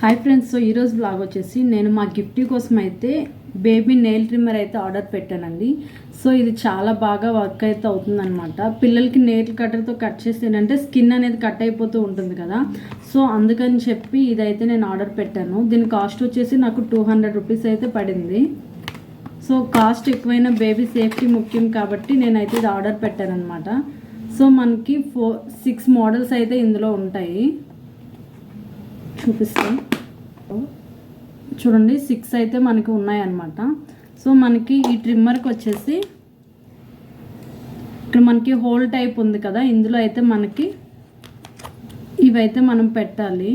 Hi friends so ఈరోజు blog వచ్చేసి నేను మా గిఫ్ట్ కోసం అయితే బేబీ నెయిల్ ట్రిమ్మర్ అయితే ఆర్డర్ పెట్టానండి. సో ఇది చాలా బాగా వర్క్ అయితే అవుతుందన్నమాట. పిల్లలకి నెయిల్ కట్టర్తో కట్ చేస్తే ఏంటంటే స్కిన్ అనేది కట్ అయిపోతూ ఉంటుంది కదా. సో అందుకని చెప్పి ఇదైతే నేను ఆర్డర్ పెట్టాను. దీని కాస్ట్ వచ్చేసి నాకు టూ హండ్రెడ్ రూపీస్ అయితే పడింది. సో కాస్ట్ ఎక్కువైన బేబీ సేఫ్టీ ముఖ్యం కాబట్టి నేనైతే ఇది ఆర్డర్ పెట్టానమాట సో మనకి ఫోర్ సిక్స్ మోడల్స్ అయితే ఇందులో ఉంటాయి. చూపిస్తాం. చూడండి సిక్స్ అయితే మనకి ఉన్నాయన్నమాట. సో మనకి ఈ ట్రిమ్మర్కి వచ్చేసి ఇక్కడ మనకి హోల్ టైప్ ఉంది కదా ఇందులో అయితే మనకి ఇవైతే మనం పెట్టాలి.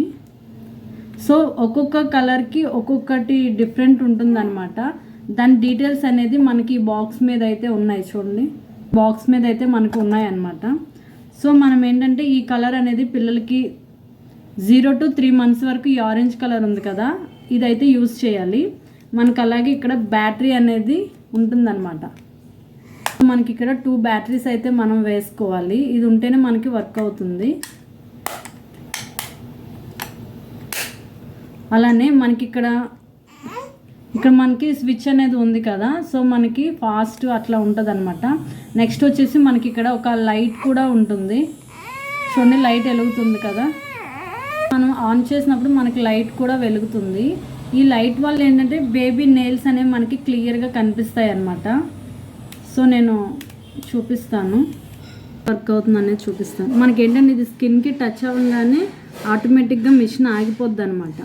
సో ఒక్కొక్క కలర్కి ఒక్కొక్కటి డిఫరెంట్ ఉంటుందన్నమాట. దాని డీటెయిల్స్ అనేది మనకి బాక్స్ మీద అయితే ఉన్నాయి చూడండి. బాక్స్ మీద అయితే మనకు ఉన్నాయి అన్నమాట సో మనం ఏంటంటే ఈ కలర్ అనేది పిల్లలకి జీరో టు త్రీ మంత్స్ వరకు ఈ ఆరెంజ్ కలర్ ఉంది కదా ఇదైతే యూస్ చేయాలి. మనకు అలాగే ఇక్కడ బ్యాటరీ అనేది ఉంటుందన్నమాట. మనకి ఇక్కడ టూ బ్యాటరీస్ అయితే మనం వేసుకోవాలి. ఇది ఉంటేనే మనకి వర్క్ అవుతుంది. అలానే మనకి ఇక్కడ ఇక్కడ మనకి స్విచ్ అనేది ఉంది కదా సో మనకి ఫాస్ట్ అట్లా ఉంటుంది అనమాట నెక్స్ట్ వచ్చేసి మనకి ఇక్కడ ఒక లైట్ కూడా ఉంటుంది. చూడండి లైట్ వెలుగుతుంది కదా. మనం ఆన్ చేసినప్పుడు మనకి లైట్ కూడా వెలుగుతుంది. ఈ లైట్ వల్ల ఏంటంటే బేబీ నెయిల్స్ అనేవి మనకి క్లియర్గా కనిపిస్తాయి అన్నమాట. సో నేను చూపిస్తాను. వర్క్ అవుతుంది అనేది చూపిస్తాను. మనకి ఏంటంటే ఇది స్కిన్కి టచ్ అవ్వగానే ఆటోమేటిక్గా మిషన్ ఆగిపోద్ది అనమాట